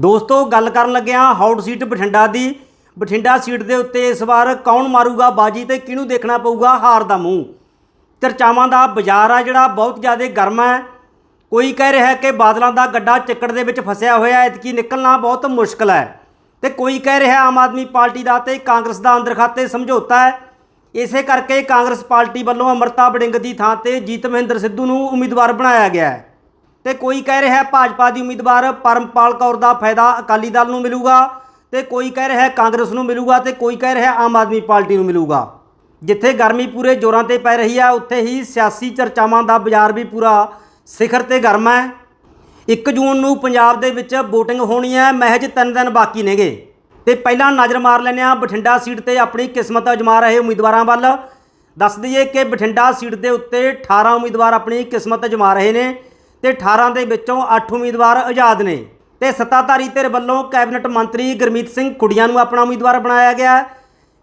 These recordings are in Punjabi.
ਦੋਸਤੋ, ਗੱਲ ਕਰਨ ਲੱਗਿਆ ਹੌਟ ਸੀਟ ਬਠਿੰਡਾ ਦੀ। ਬਠਿੰਡਾ ਸੀਟ ਦੇ ਉੱਤੇ ਇਸ ਵਾਰ ਕੌਣ ਮਾਰੂਗਾ ਬਾਜੀ ਤੇ ਕਿਹਨੂੰ ਦੇਖਣਾ ਪਊਗਾ ਹਾਰ ਦਾ ਮੂੰਹ? ਚਰਚਾਵਾਂ ਦਾ ਬਾਜ਼ਾਰ ਆ ਜਿਹੜਾ, ਬਹੁਤ ਜ਼ਿਆਦਾ ਗਰਮ ਹੈ। ਕੋਈ ਕਹਿ ਰਿਹਾ ਹੈ ਕਿ ਬਾਦਲਾਂ ਦਾ ਗੱਡਾ ਚੱਕੜ ਦੇ ਵਿੱਚ ਫਸਿਆ ਹੋਇਆ ਹੈ ਐਤਕੀ ਨਿਕਲਣਾ ਬਹੁਤ ਮੁਸ਼ਕਲ ਹੈ। ਤੇ ਕੋਈ ਕਹਿ ਰਿਹਾ ਆਮ ਆਦਮੀ ਪਾਰਟੀ ਦਾ ਤੇ ਕਾਂਗਰਸ ਦਾ ਅੰਦਰ ਖਾਤੇ ਸਮਝੌਤਾ ਹੈ। ਇਸੇ ਕਰਕੇ ਕਾਂਗਰਸ ਪਾਰਟੀ ਵੱਲੋਂ ਅਮਰਤਾ ਬੜਿੰਗ ਦੀ ਥਾਂ ਤੇ ਜੀਤ ਮਹਿੰਦਰ ਸਿੱਧੂ ਨੂੰ ਉਮੀਦਵਾਰ ਬਣਾਇਆ ਗਿਆ ਹੈ। ਤੇ ਕੋਈ ਕਹਿ ਰਿਹਾ ਭਾਜਪਾ ਦੀ ਉਮੀਦਵਾਰ ਪਰਮਪਾਲ ਕੌਰ ਦਾ ਫਾਇਦਾ ਅਕਾਲੀ ਦਲ ਨੂੰ ਮਿਲੂਗਾ ਤੇ ਕੋਈ ਕਹਿ ਰਿਹਾ ਕਾਂਗਰਸ ਨੂੰ ਮਿਲੂਗਾ ਤੇ ਕੋਈ ਕਹਿ ਰਿਹਾ ਆਮ ਆਦਮੀ ਪਾਰਟੀ ਨੂੰ ਮਿਲੂਗਾ। ਜਿੱਥੇ ਗਰਮੀ ਪੂਰੇ ਜ਼ੋਰਾਂ ਤੇ ਪੈ ਰਹੀ ਹੈ ਉੱਥੇ ਹੀ ਸਿਆਸੀ ਚਰਚਾਵਾਂ ਦਾ ਬਾਜ਼ਾਰ ਵੀ ਪੂਰਾ ਸਿਖਰ ਤੇ ਗਰਮ ਹੈ। 1 ਜੂਨ ਨੂੰ ਪੰਜਾਬ ਦੇ ਵਿੱਚ VOTING ਹੋਣੀ ਹੈ, ਮਹਿਜ 3 ਦਿਨ ਬਾਕੀ ਨੇਗੇ। ਤੇ ਪਹਿਲਾਂ ਨਜ਼ਰ ਮਾਰ ਲੈਂਦੇ ਹਾਂ, ਬਠਿੰਡਾ ਸੀਟ ਤੇ ਆਪਣੀ ਕਿਸਮਤ ਅਜਮਾ ਰਹੇ ਉਮੀਦਵਾਰਾਂ ਵੱਲ। ਦੱਸ ਦਈਏ ਕਿ ਬਠਿੰਡਾ ਸੀਟ ਦੇ ਉੱਤੇ 18 ਉਮੀਦਵਾਰ ਆਪਣੀ ਕਿਸਮਤ ਅਜਮਾ ਰਹੇ ਨੇ। ਤੇ 18 ਦੇ ਵਿੱਚੋਂ 8 ਉਮੀਦਵਾਰ ਆਜ਼ਾਦ ਨੇ। ਤੇ ਸੱਤਾਧਾਰੀ ਧਿਰ ਵੱਲੋਂ ਕੈਬਨਿਟ ਮੰਤਰੀ ਗੁਰਮੀਤ ਸਿੰਘ ਕੁੜੀਆਂ ਨੂੰ ਆਪਣਾ ਉਮੀਦਵਾਰ ਬਣਾਇਆ ਗਿਆ।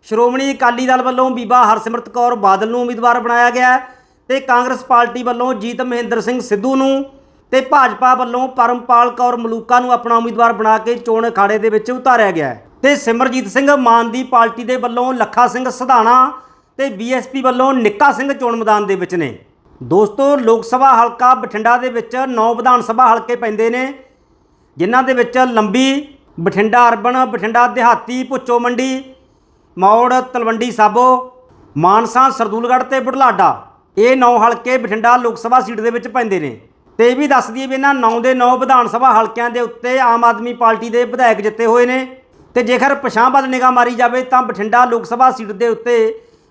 ਸ਼੍ਰੋਮਣੀ ਅਕਾਲੀ ਦਲ ਵੱਲੋਂ ਬੀਬਾ ਹਰਸਿਮਰਤ ਕੌਰ ਬਾਦਲ ਨੂੰ ਉਮੀਦਵਾਰ ਬਣਾਇਆ ਗਿਆ ਹੈ ਤੇ ਕਾਂਗਰਸ ਪਾਰਟੀ ਵੱਲੋਂ ਜੀਤ ਮਹਿੰਦਰ ਸਿੰਘ ਸਿੱਧੂ ਨੂੰ ਤੇ ਭਾਜਪਾ ਵੱਲੋਂ ਪਰਮਪਾਲ ਕੌਰ ਮਲੂਕਾ ਨੂੰ ਆਪਣਾ ਉਮੀਦਵਾਰ ਬਣਾ ਕੇ ਚੋਣ ਅਖਾੜੇ ਦੇ ਵਿੱਚ ਉਤਾਰਿਆ ਗਿਆ ਹੈ। ਤੇ ਸਿਮਰਜੀਤ ਸਿੰਘ ਮਾਨ ਦੀ ਪਾਰਟੀ ਦੇ ਵੱਲੋਂ ਲੱਖਾ ਸਿੰਘ ਸਧਾਣਾ ਤੇ ਬੀਐਸਪੀ ਵੱਲੋਂ ਨਿੱਕਾ ਸਿੰਘ ਚੋਣ ਮੈਦਾਨ ਦੇ ਵਿੱਚ ਨੇ। ਦੋਸਤੋ, ਲੋਕ ਸਭਾ ਹਲਕਾ ਬਠਿੰਡਾ ਦੇ ਵਿੱਚ ਨੌ ਵਿਧਾਨ ਸਭਾ ਹਲਕੇ ਪੈਂਦੇ ਨੇ, ਜਿਨ੍ਹਾਂ ਦੇ ਵਿੱਚ ਲੰਬੀ ਬਠਿੰਡਾ ਅਰਬਨ, ਬਠਿੰਡਾ ਦਿਹਾਤੀ, ਭੁੱਚੋ ਮੰਡੀ, ਮੌੜ, ਤਲਵੰਡੀ ਸਾਬੋ, ਮਾਨਸਾ, ਸਰਦੂਲਗੜ੍ਹ ਤੇ ਬੁਢਲਾਡਾ, ਇਹ ਨੌ ਹਲਕੇ ਬਠਿੰਡਾ ਲੋਕ ਸਭਾ ਸੀਟ ਦੇ ਵਿੱਚ ਪੈਂਦੇ ਨੇ। ਤੇ ਇਹ ਵੀ ਦੱਸ ਦਈਏ ਵੀ ਇਹਨਾਂ ਨੌ ਦੇ ਨੌ ਵਿਧਾਨ ਸਭਾ ਹਲਕਿਆਂ ਦੇ ਉੱਤੇ ਆਮ ਆਦਮੀ ਪਾਰਟੀ ਦੇ ਵਿਧਾਇਕ ਜਿੱਤੇ ਹੋਏ ਨੇ। ਤੇ ਜੇਕਰ ਪਛਾਂ ਨਿਗਾਹ ਮਾਰੀ ਜਾਵੇ ਤਾਂ ਬਠਿੰਡਾ ਲੋਕ ਸਭਾ ਸੀਟ ਦੇ ਉੱਤੇ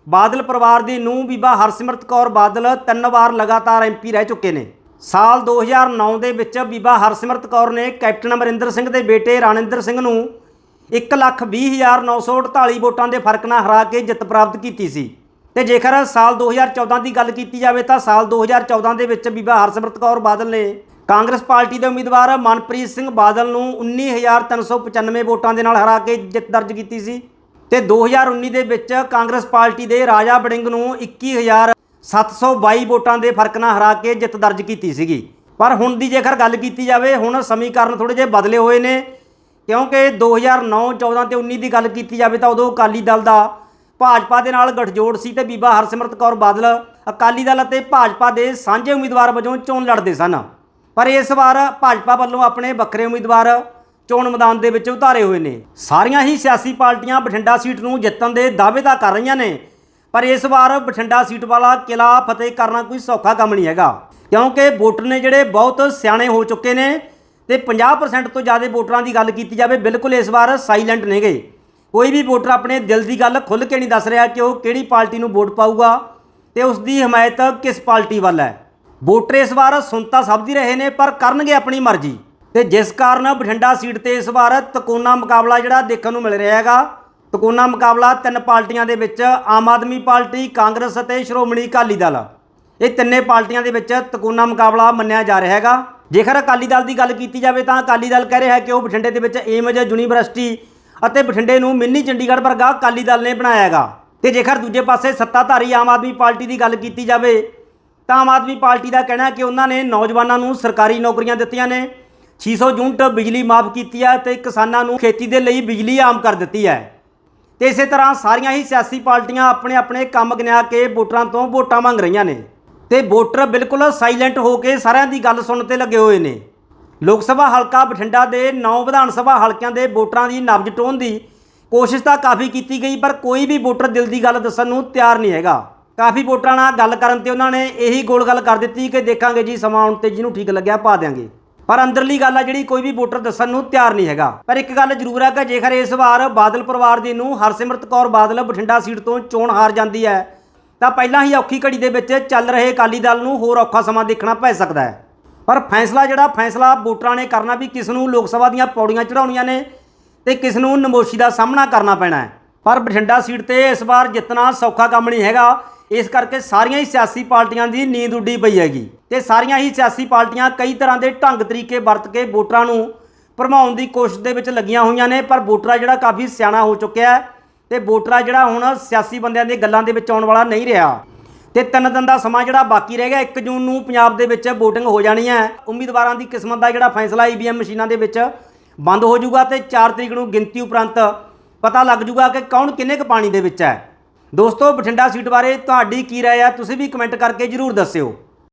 ਬਾਦਲ ਪਰਿਵਾਰ ਦੀ ਨੂੰ ਬੀਬਾ ਹਰਸਿਮਰਤ ਕੌਰ ਬਾਦਲ ਤਿੰਨ ਵਾਰ ਲਗਾਤਾਰ ਐਮਪੀ ਰਹਿ ਚੁੱਕੇ ਨੇ। ਸਾਲ 2009 ਦੇ ਵਿੱਚ ਬੀਬਾ ਹਰਸਿਮਰਤ ਕੌਰ ਨੇ ਕੈਪਟਨ ਅਮਰਿੰਦਰ ਸਿੰਘ ਦੇ ਬੇਟੇ ਰਾਣਿੰਦਰ ਸਿੰਘ ਨੂੰ 120948 ਵੋਟਾਂ ਦੇ ਫ਼ਰਕ ਨਾਲ ਹਰਾ ਕੇ ਜਿੱਤ ਪ੍ਰਾਪਤ ਕੀਤੀ ਸੀ। ਤੇ ਜੇਕਰ ਸਾਲ 2014 ਦੀ ਗੱਲ ਕੀਤੀ ਜਾਵੇ ਤਾਂ ਸਾਲ 2014 ਦੇ ਵਿੱਚ ਬੀਬਾ ਹਰਸਿਮਰਤ ਕੌਰ ਬਾਦਲ ਨੇ ਕਾਂਗਰਸ ਪਾਰਟੀ ਦੇ ਉਮੀਦਵਾਰ ਮਨਪ੍ਰੀਤ ਸਿੰਘ ਬਾਦਲ ਨੂੰ 19395 ਵੋਟਾਂ ਦੇ ਨਾਲ ਹਰਾ ਕੇ ਜਿੱਤ ਦਰਜ ਕੀਤੀ ਸੀ। ਤੇ 2019 ਦੇ ਵਿੱਚ ਕਾਂਗਰਸ ਪਾਰਟੀ ਦੇ ਰਾਜਾ ਬੜਿੰਗ ਨੂੰ 21722 ਵੋਟਾਂ ਦੇ ਫ਼ਰਕ ਨਾਲ ਹਰਾ ਕੇ ਜਿੱਤ ਦਰਜ ਕੀਤੀ ਸੀਗੀ। ਪਰ ਹੁਣ ਦੀ ਜੇਕਰ ਗੱਲ ਕੀਤੀ ਜਾਵੇ, ਹੁਣ ਸਮੀਕਰਨ ਥੋੜੇ ਜਿਹੇ ਬਦਲੇ ਹੋਏ ਨੇ। ਕਿਉਂਕਿ 2009 14 ਤੇ 19 ਦੀ ਗੱਲ ਕੀਤੀ ਜਾਵੇ ਤਾਂ ਉਦੋਂ ਅਕਾਲੀ ਦਲ ਦਾ ਭਾਜਪਾ ਦੇ ਨਾਲ ਗਠਜੋੜ ਸੀ ਤੇ ਬੀਬਾ ਹਰਸਿਮਰਤ ਕੌਰ ਬਾਦਲ ਅਕਾਲੀ ਦਲ ਅਤੇ ਭਾਜਪਾ ਦੇ ਸਾਂਝੇ ਉਮੀਦਵਾਰ ਵਜੋਂ ਚੋਣ ਲੜਦੇ ਸਨ। ਪਰ ਇਸ ਵਾਰ ਭਾਜਪਾ ਵੱਲੋਂ ਆਪਣੇ ਵੱਖਰੇ ਉਮੀਦਵਾਰ ਚੋਣ ਮੈਦਾਨ ਦੇ ਵਿੱਚ ਉਤਾਰੇ ਹੋਏ ਨੇ। ਸਾਰੀਆਂ ਹੀ ਸਿਆਸੀ ਪਾਰਟੀਆਂ ਬਠਿੰਡਾ ਸੀਟ ਨੂੰ ਜਿੱਤਣ ਦੇ ਦਾਅਵੇ ਤਾਂ ਕਰ ਰਹੀਆਂ ਨੇ, ਪਰ ਇਸ ਵਾਰ ਬਠਿੰਡਾ ਸੀਟ ਵਾਲਾ ਕਿਲਾ ਫਤਿਹ ਕਰਨਾ ਕੋਈ ਸੌਖਾ ਕੰਮ ਨਹੀਂ ਹੈਗਾ। ਕਿਉਂਕਿ ਵੋਟਰ ਨੇ ਜਿਹੜੇ ਬਹੁਤ ਸਿਆਣੇ ਹੋ ਚੁੱਕੇ ਨੇ ਤੇ 50% ਤੋਂ ਜ਼ਿਆਦਾ ਵੋਟਰਾਂ ਦੀ ਗੱਲ ਕੀਤੀ ਜਾਵੇ, ਬਿਲਕੁਲ ਇਸ ਵਾਰ ਸਾਇਲੈਂਟ ਨੇਗੇ। ਕੋਈ ਵੀ ਵੋਟਰ ਆਪਣੇ ਦਿਲ ਦੀ ਗੱਲ ਖੁੱਲ੍ਹ ਕੇ ਨਹੀਂ ਦੱਸ ਰਿਹਾ ਕਿ ਉਹ ਕਿਹੜੀ ਪਾਰਟੀ ਨੂੰ ਵੋਟ ਪਾਊਗਾ ਤੇ ਉਸ ਦੀ ਹਮਾਇਤ ਕਿਸ ਪਾਰਟੀ ਵੱਲ ਹੈ। ਵੋਟਰ ਇਸ ਵਾਰ ਸੁਣਤਾ ਸਭ ਦੀ ਰਹੇ ਨੇ, ਪਰ ਕਰਨਗੇ ਆਪਣੀ ਮਰਜ਼ੀ। ਤੇ ਜਿਸ ਕਾਰਨ ਬਠਿੰਡਾ ਸੀਟ ਤੇ ਇਸ ਵਾਰ ਤਕੋਨਾ ਮੁਕਾਬਲਾ ਜਿਹੜਾ ਦੇਖਣ ਨੂੰ ਮਿਲ ਰਿਹਾ ਹੈਗਾ। ਤਕੋਨਾ ਮੁਕਾਬਲਾ ਤਿੰਨ ਪਾਰਟੀਆਂ ਦੇ ਵਿੱਚ ਆਮ ਆਦਮੀ ਪਾਰਟੀ, ਕਾਂਗਰਸ ਅਤੇ ਸ਼੍ਰੋਮਣੀ ਅਕਾਲੀ ਦਲ। ਇਹ ਤਿੰਨੇ ਪਾਰਟੀਆਂ ਦੇ ਵਿੱਚ ਤਕੋਨਾ ਮੁਕਾਬਲਾ ਮੰਨਿਆ ਜਾ ਰਿਹਾ ਹੈਗਾ। ਜੇਕਰ ਅਕਾਲੀ ਦਲ ਦੀ ਗੱਲ ਕੀਤੀ ਜਾਵੇ ਤਾਂ ਅਕਾਲੀ ਦਲ ਕਹਿ ਰਿਹਾ ਹੈ ਕਿ ਉਹ ਬਠਿੰਡੇ ਦੇ ਵਿੱਚ ਏਮਜ ਯੂਨੀਵਰਸਿਟੀ ਅਤੇ ਬਠਿੰਡੇ ਨੂੰ ਮਿੰਨੀ ਚੰਡੀਗੜ੍ਹ ਵਰਗਾ ਅਕਾਲੀ ਦਲ ਨੇ ਬਣਾਇਆ ਹੈਗਾ। ਤੇ ਜੇਕਰ ਦੂਜੇ ਪਾਸੇ ਸੱਤਾਧਾਰੀ ਆਮ ਆਦਮੀ ਪਾਰਟੀ ਦੀ ਗੱਲ ਕੀਤੀ ਜਾਵੇ ਤਾਂ ਆਮ ਆਦਮੀ ਪਾਰਟੀ ਦਾ ਕਹਿਣਾ ਹੈ ਕਿ ਉਹਨਾਂ ਨੇ ਨੌਜਵਾਨਾਂ ਨੂੰ ਸਰਕਾਰੀ ਨੌਕਰੀਆਂ ਦਿੱਤੀਆਂ ਨੇ। 600 ਯੂਨਿਟ ਬਿਜਲੀ ਮਾਫ ਕੀਤੀ ਹੈ ਤੇ ਕਿਸਾਨਾਂ ਨੂੰ ਖੇਤੀ ਦੇ ਲਈ ਬਿਜਲੀ ਆਮ ਕਰ ਦਿੱਤੀ ਹੈ। ਤੇ ਇਸੇ ਤਰ੍ਹਾਂ ਸਾਰੀਆਂ ਹੀ ਸਿਆਸੀ ਪਾਰਟੀਆਂ ਆਪਣੇ ਆਪਣੇ ਕੰਮ ਗਿਣਿਆ ਕੇ ਵੋਟਰਾਂ ਤੋਂ ਵੋਟਾਂ ਮੰਗ ਰਹੀਆਂ ਨੇ। ਤੇ ਵੋਟਰ ਬਿਲਕੁਲ ਸਾਇਲੈਂਟ ਹੋ ਕੇ ਸਾਰਿਆਂ ਦੀ ਗੱਲ ਸੁਣਨ ਤੇ ਲੱਗੇ ਹੋਏ ਨੇ। ਲੋਕ ਸਭਾ ਹਲਕਾ ਬਠਿੰਡਾ ਦੇ 9 ਵਿਧਾਨ ਸਭਾ ਹਲਕਿਆਂ ਦੇ ਵੋਟਰਾਂ ਦੀ ਨਬਜ਼ ਟੋਣ ਦੀ ਕੋਸ਼ਿਸ਼ ਤਾਂ ਕਾਫੀ ਕੀਤੀ ਗਈ, ਪਰ ਕੋਈ ਵੀ ਵੋਟਰ ਦਿਲ ਦੀ ਗੱਲ ਦੱਸਣ ਨੂੰ ਤਿਆਰ ਨਹੀਂ ਹੈਗਾ। ਕਾਫੀ ਵੋਟਰਾਂ ਨਾਲ ਗੱਲ ਕਰਨ ਤੇ ਉਹਨਾਂ ਨੇ ਇਹੀ ਗੋਲ ਗੱਲ ਕਰ ਦਿੱਤੀ ਕਿ ਦੇਖਾਂਗੇ ਜੀ ਸਮਾਂ ਆਉਣ ਤੇ ਜਿਹਨੂੰ ਠੀਕ ਲੱਗਿਆ, ਪਾ ਦਿਆਂਗੇ। ਪਰ ਅੰਦਰਲੀ ਗੱਲ ਆ ਜਿਹੜੀ ਕੋਈ ਵੀ ਵੋਟਰ ਦੱਸਣ ਨੂੰ ਤਿਆਰ ਨਹੀਂ ਹੈਗਾ। ਪਰ ਇੱਕ ਗੱਲ ਜ਼ਰੂਰ ਹੈ ਕਿ ਜੇਕਰ ਇਸ ਵਾਰ ਬਾਦਲ ਪਰਿਵਾਰ ਦੀ ਨੂੰ ਹਰਸਿਮਰਤ ਕੌਰ ਬਾਦਲ ਬਠਿੰਡਾ ਸੀਟ ਤੋਂ ਚੋਣ ਹਾਰ ਜਾਂਦੀ ਹੈ, ਤਾਂ ਪਹਿਲਾਂ ਹੀ ਔਖੀ ਘੜੀ ਦੇ ਵਿੱਚ ਚੱਲ ਰਹੇ ਅਕਾਲੀ ਦਲ ਨੂੰ ਹੋਰ ਔਖਾ ਸਮਾਂ ਦੇਖਣਾ ਪੈ ਸਕਦਾ ਹੈ। ਪਰ ਫੈਸਲਾ ਜਿਹੜਾ, ਫੈਸਲਾ ਵੋਟਰਾਂ ਨੇ ਕਰਨਾ ਵੀ ਕਿਸ ਨੂੰ ਲੋਕ ਸਭਾ ਦੀਆਂ ਪੌੜੀਆਂ ਚੜਾਉਣੀਆਂ ਨੇ ਤੇ ਕਿਸ ਨੂੰ ਨਮੋਸ਼ੀ ਦਾ ਸਾਹਮਣਾ ਕਰਨਾ ਪੈਣਾ ਹੈ। ਪਰ ਬਠਿੰਡਾ ਸੀਟ ਤੇ ਇਸ ਵਾਰ ਜਿੱਤਣਾ ਸੌਖਾ ਕੰਮ ਨਹੀਂ ਹੈਗਾ। ਇਸ ਕਰਕੇ ਸਾਰੀਆਂ ਹੀ ਸਿਆਸੀ ਪਾਰਟੀਆਂ ਦੀ ਨੀਂਦ ਉੱਡੀ ਪਈ ਹੈਗੀ। ਤੇ ਸਾਰੀਆਂ ਹੀ ਸਿਆਸੀ ਪਾਰਟੀਆਂ ਕਈ ਤਰ੍ਹਾਂ ਦੇ ਢੰਗ ਤਰੀਕੇ ਵਰਤ ਕੇ ਵੋਟਰਾਂ ਨੂੰ ਭਰਮਾਉਣ ਦੀ ਕੋਸ਼ਿਸ਼ ਦੇ ਵਿੱਚ ਲੱਗੀਆਂ ਹੋਈਆਂ ਨੇ, ਪਰ ਵੋਟਰਾ ਜਿਹੜਾ ਕਾਫੀ ਸਿਆਣਾ ਹੋ ਚੁੱਕਿਆ ਹੈ ਤੇ ਵੋਟਰਾ ਜਿਹੜਾ ਹੁਣ ਸਿਆਸੀ ਬੰਦਿਆਂ ਦੀਆਂ ਗੱਲਾਂ ਦੇ ਵਿੱਚ ਆਉਣ ਵਾਲਾ ਨਹੀਂ ਰਿਹਾ। ਤੇ ਤਿੰਨ ਦਿਨ ਦਾ ਸਮਾਂ ਜਿਹੜਾ ਬਾਕੀ ਰਹਿ ਗਿਆ 1 ਜੂਨ ਨੂੰ ਪੰਜਾਬ ਦੇ ਵਿੱਚ VOTING ਹੋ ਜਾਣੀ ਹੈ। ਉਮੀਦਵਾਰਾਂ ਦੀ ਕਿਸਮਤ ਦਾ ਜਿਹੜਾ ਫੈਸਲਾ ਈਵੀਐਮ ਮਸ਼ੀਨਾਂ ਦੇ ਵਿੱਚ ਬੰਦ ਹੋ ਜਾਊਗਾ ਤੇ 4 ਤਰੀਕ ਨੂੰ ਗਿਣਤੀ ਉਪਰੰਤ ਪਤਾ ਲੱਗ ਜਾਊਗਾ ਕਿ ਕੌਣ ਕਿੰਨੇ ਕੁ ਪਾਣੀ ਦੇ ਵਿੱਚ ਹੈ। ਦੋਸਤੋ, ਬਠਿੰਡਾ ਸੀਟ ਬਾਰੇ ਤੁਹਾਡੀ ਕੀ ਰਾਏ ਹੈ, ਤੁਸੀਂ ਵੀ ਕਮੈਂਟ ਕਰਕੇ ਜਰੂਰ ਦੱਸਿਓ।